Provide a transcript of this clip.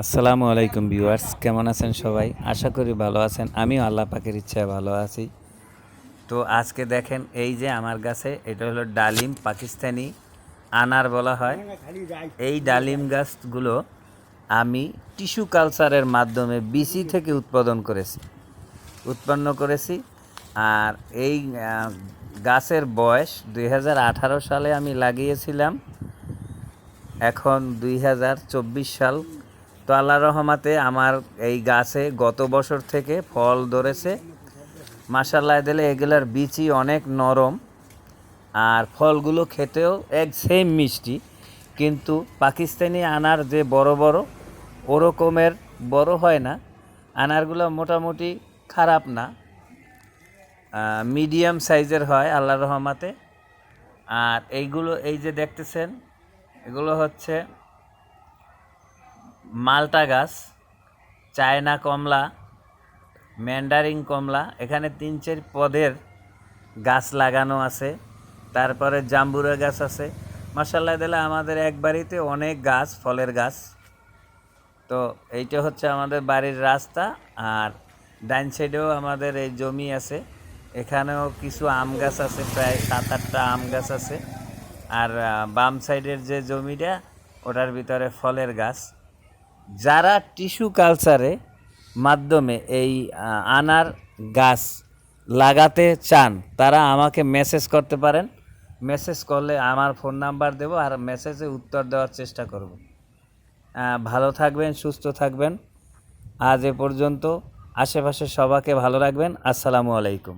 আসসালামু আলাইকুম ভিউয়ার্স, কেমন আছেন সবাই? আশা করি ভালো আছেন। আমিও আল্লাহ পাকের ইচ্ছায় ভালো আছি। তো আজকে দেখেন, এই যে আমার কাছে এটা হলো ডালিম পাকিস্তানি আনার বলা হয়। এই ডালিম গাছগুলো আমি টিস্যু কালচারের মাধ্যমে বিসি থেকে উৎপাদন করেছি। উৎপন্ন করেছি। আর এই গাছের বয়স দুই হাজার আঠারো সালে আমি লাগিয়েছিলাম। এখন দুই হাজার চব্বিশ সাল তো আল্লাহ রহমাতে আমার এই গাছে গত বছর থেকে ফল ধরেছে। মাসাল্লাহ দিলে এগুলার বিচি অনেক নরম। আর ফলগুলো খেতেও এক সেম মিষ্টি। কিন্তু পাকিস্তানি আনার যে বড় বড়, ওরকমের বড় হয় না। আনারগুলো মোটামুটি খারাপ না। মিডিয়াম সাইজের হয় আল্লাহ রহমাতে। আর এইগুলো, এই যে দেখতেছেন, এগুলো হচ্ছে মালটা গাছ, চায়না কমলা, ম্যান্ডারিং কমলা, এখানে তিন চার পদের গাছ লাগানো আছে। তারপরে জাম্বুরা গাছ আছে। মাসাল্লাহ দিলে আমাদের এক বাড়িতে অনেক গাছ, ফলের গাছ। তো এইটা হচ্ছে আমাদের বাড়ির রাস্তা, আর ডাইন সাইডেও আমাদের এই জমি আছে। এখানেও কিছু আম গাছ আছে, প্রায় সাত আটটা আম গাছ আছে। আর বাম সাইডের যে জমিটা, ওটার ভিতরে ফলের গাছ। যারা টিস্যু কালচারে মাধ্যমে এই আনার গাছ লাগাতে চান, তারা আমাকে মেসেজ করতে পারেন। মেসেজ করলে আমার ফোন নাম্বার দেবো আর মেসেজে উত্তর দেওয়ার চেষ্টা করব। ভালো থাকবেন, সুস্থ থাকবেন। আজ এ পর্যন্ত আশেপাশে সবাইকে ভালো রাখবেন। আসসালামু আলাইকুম।